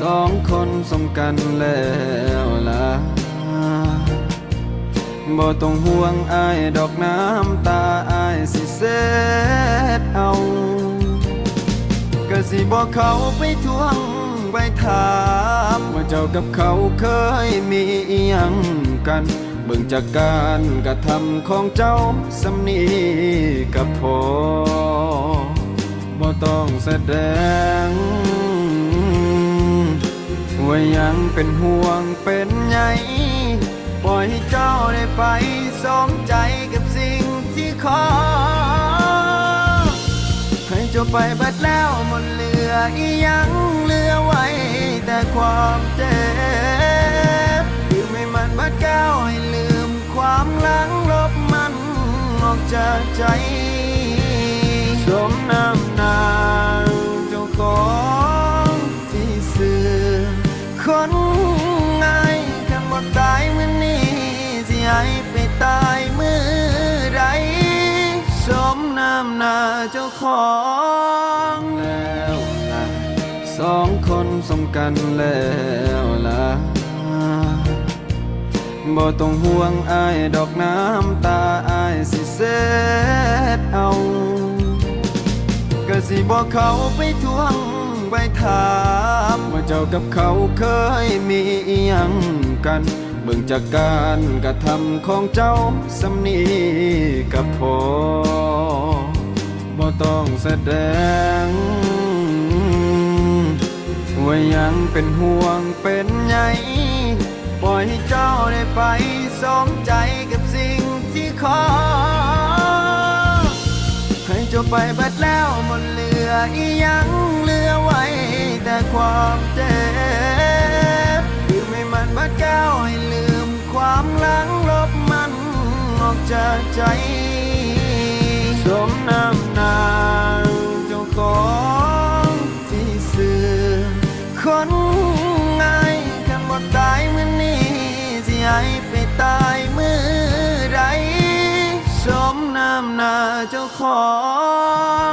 สองคนสมกันแล้วล่ะบ่ต้องห่วงอายดอกน้ำตาอายสิเซ็ดเอาก็สิบอกเขาไปทวงไปถามว่าเจ้ากับเขาเคยมีอหยังกันเบิ่งจากการกระทำของเจ้าสำนีกับพอบ่ต้องแสดง ว่ายังเป็นห่วงเป็นใยปล่อยให้เจ้าได้ไปสมใจกับสิ่งที่ขอ ให้เจ้าไปบัดแล้วหมดเหลืออียังเหลือไว้ แต่ความเจ็บลืมไม่มันบัดแก้วให้ลืมความหลังลบมันออกจากใจ สมน้ำ คนง่ายคำว่าตายมื่อนี้สิให้ไปตายมือใดสมน้ำหน้าเจ้าของแล้วล่ะสองคนสมกันแล้วล่ะบ่ต้องห่วงอายดอกน้ำตาอายสิเซ็ดเอาก็สิบอกเขาไปทวง ไปถามว่าเจ้ากับเขาเคยมีอหยังกัน เบิ่งจากการกระทำของเจ้าสำนีกับพอบ่ต้องแสดง ว่ายังเป็นห่วงเป็นใยปล่อยให้เจ้าได้ไปสมใจกับสิ่งที่ขอให้เจ้าไปบัดแล้วหมดเหลืออีหยัง แต่ความเจ็บลืมไม่มันบัดแก้วให้ลืมความหลังลบมันออกจากใจสมน้ำนางเจ้าของที่เสื่อคนง่ายคำว่ตายมื่อนี้สิให้ไปตายมือใดสมน้ำหน้าเจ้าขอ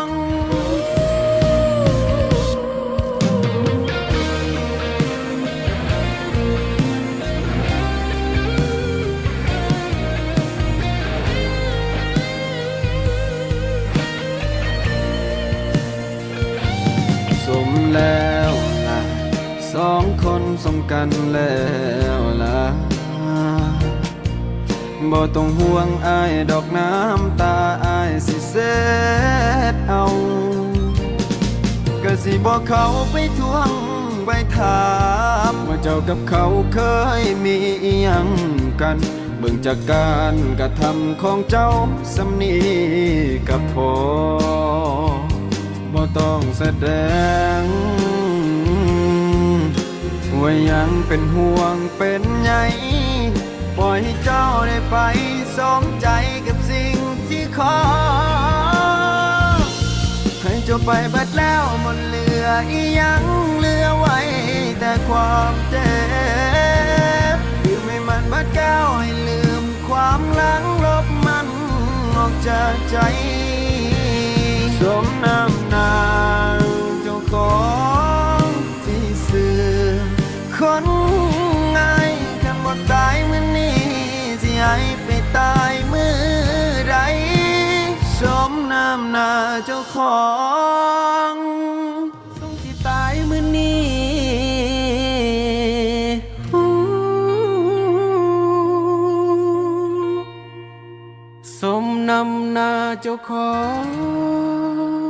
ง สมแล้วล่ะสองคนสมกันแล้วล่ะบ่ต้องห่วงอายดอกน้ำตาอายสิเซ็ดเอาก็สิบอกเขาไปทวงไปถามว่าเจ้ากับเขาเคยมีอหยังกัน เบิ่งจากการกระทำของเจ้าสำนีกับพอ ต้องแสดง ว่ายังเป็นห่วงเป็นใยปล่อยให้เจ้าได้ไปสมใจกับสิ่งที่ขอ ให้เจ้าไปบัดแล้วหมดเหลืออียังเหลือไว้แต่ความเจ็บลืมไม่มันบัดแก้วให้ลืมความหลังลบมันออกจากใจสมน้ำนา ให้ไปตายมือใดสมน้ำหน้าเจ้าของสงสิตายมือนี้สมนำหน้าเจ้าของ